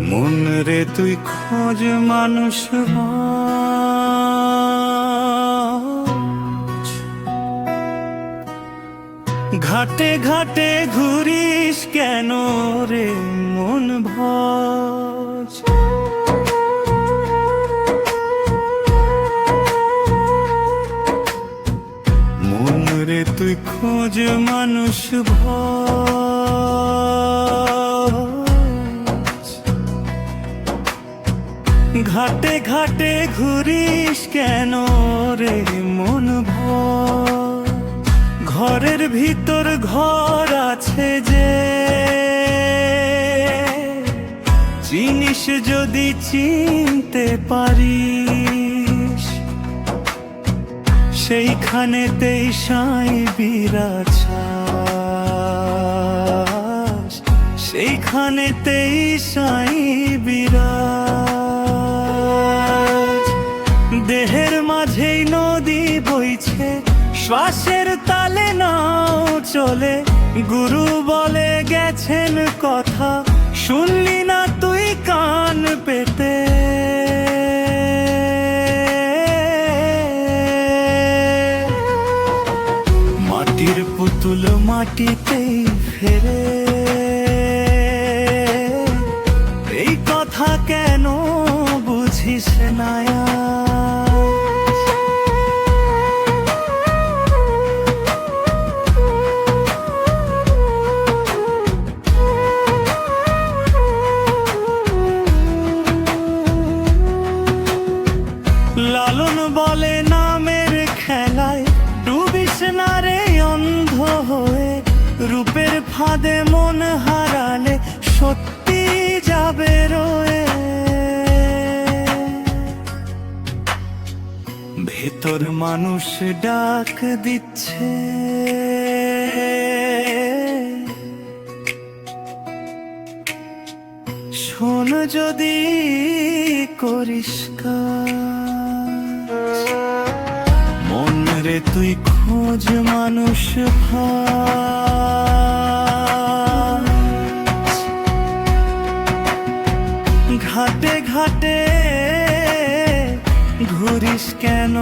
মন রে তুই খোঁজ মানুষ। ঘাটে ঘাটে ঘুরিস কেন রে মন ভজ মন রে তুই খোঁজ মানুষ ভজ ঘাটে ঘাটে ঘুরিস কেন রে মন ঘরের ভিতর ঘর আছে যে। জিনিস যদি চিনতে পারিস, সেইখানেতেই সাই বিরাজ সেইখানেতেই সাই বিরাজ শ্বাসের তালে নাও, চলে। গুরু বলে গেছেন কথা, শুনলি না তুই কান পেতে। মাটির পুতুল মাটিতেই ফেরে। এই কথা কেন বুঝিস না বলে নামের খেলায় ডুবিস না রে অন্ধ হয়ে। রূপের ফাঁদে মন হারালে সত্যি যাবে রয়ে। ভেতর মানুষ ডাক দিচ্ছে। শোন যদি করিস মন রে তুই খোঁজ মানুষ। ঘাটে ঘাটে ঘুরিস কেন